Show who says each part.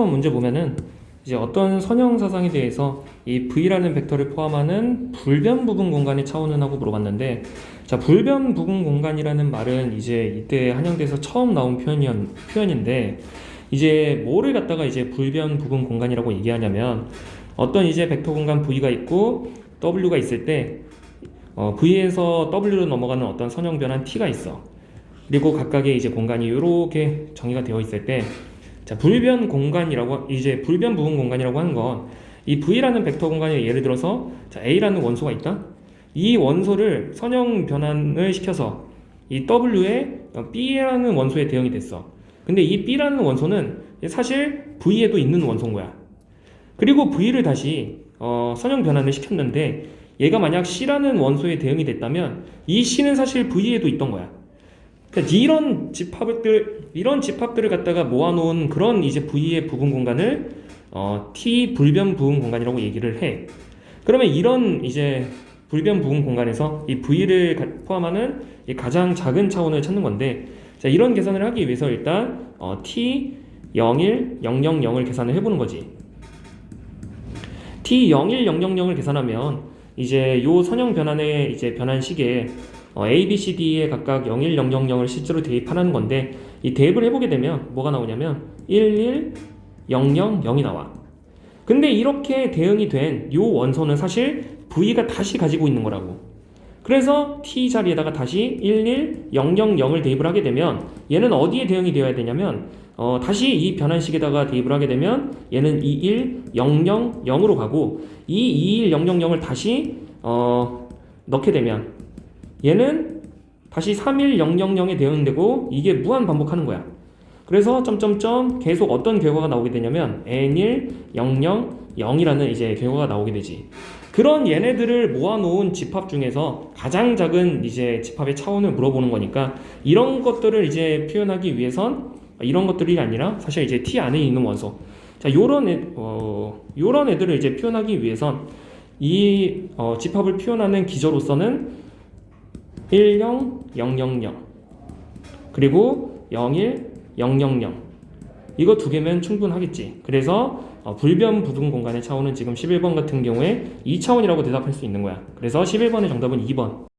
Speaker 1: 1번 문제 보면은 이제 어떤 선형 사상에 대해서 이 V라는 벡터를 포함하는 불변 부분 공간의 차원은 하고 물어봤는데 자 불변 부분 공간이라는 말은 이제 이때 한영대에서 처음 나온 표현이었, 표현인데 이제 뭐를 갖다가 이제 불변 부분 공간이라고 얘기하냐면 어떤 이제 벡터 공간 V가 있고 W가 있을 때 어, V에서 W로 넘어가는 어떤 선형 변환 T가 있어. 그리고 각각의 이제 공간이 이렇게 정의가 되어 있을 때 자, 불변 공간이라고 이제 불변 부분 공간이라고 하는 건 이 V라는 벡터 공간에 예를 들어서 자, A라는 원소가 있다. 이 원소를 선형 변환을 시켜서 이 W에 B라는 원소에 대응이 됐어. 근데 이 B라는 원소는 사실 V에도 있는 원소인 거야. 그리고 V를 다시 어, 선형 변환을 시켰는데 얘가 만약 C라는 원소에 대응이 됐다면 이 C는 사실 V에도 있던 거야. 그러니까 이런 집합들 이런 집합들을 갖다가 모아놓은 그런 이제 V의 부분 공간을 어, T 불변 부분 공간이라고 얘기를 해. 그러면 이런 이제 불변 부분 공간에서 이 V를 가- 포함하는 이 가장 작은 차원을 찾는 건데 자, 이런 계산을 하기 위해서 일단 어, T 01 000을 계산을 해보는 거지. T 01 000을 계산하면 이제 요 선형 변환의 이제 변환 시기에 어, A, B, C, D에 각각 01, 0, 0, 0을 실제로 대입하는 건데 이 대입을 해보게 되면 뭐가 나오냐면 1, 1, 0, 0, 0이 나와. 근데 이렇게 대응이 된 요 원소는 사실 V가 다시 가지고 있는 거라고. 그래서 T 자리에다가 다시 1, 1, 0, 0, 0을 대입을 하게 되면 얘는 어디에 대응이 되어야 되냐면 어, 다시 이 변환식에다가 대입을 하게 되면 얘는 2, 1, 0, 0, 0으로 가고 이 2, 1, 0, 0, 0을 다시 어, 넣게 되면 얘는 다시 31000에 대응되고 이게 무한 반복하는 거야. 그래서 점점점 계속 어떤 결과가 나오게 되냐면 n1 00 0이라는 이제 결과가 나오게 되지. 그런 얘네들을 모아놓은 집합 중에서 가장 작은 이제 집합의 차원을 물어보는 거니까 이런 것들을 이제 표현하기 위해선 이런 것들이 아니라 사실 이제 T 안에 있는 원소. 자, 요런 애, 어, 요런 애들을 이제 표현하기 위해선 이 어, 집합을 표현하는 기저로서는 10 000 그리고 01 000 이거 두 개면 충분하겠지. 그래서 어, 불변 부분 공간의 차원은 지금 11번 같은 경우에 2차원이라고 대답할 수 있는 거야. 그래서 11번의 정답은 2번.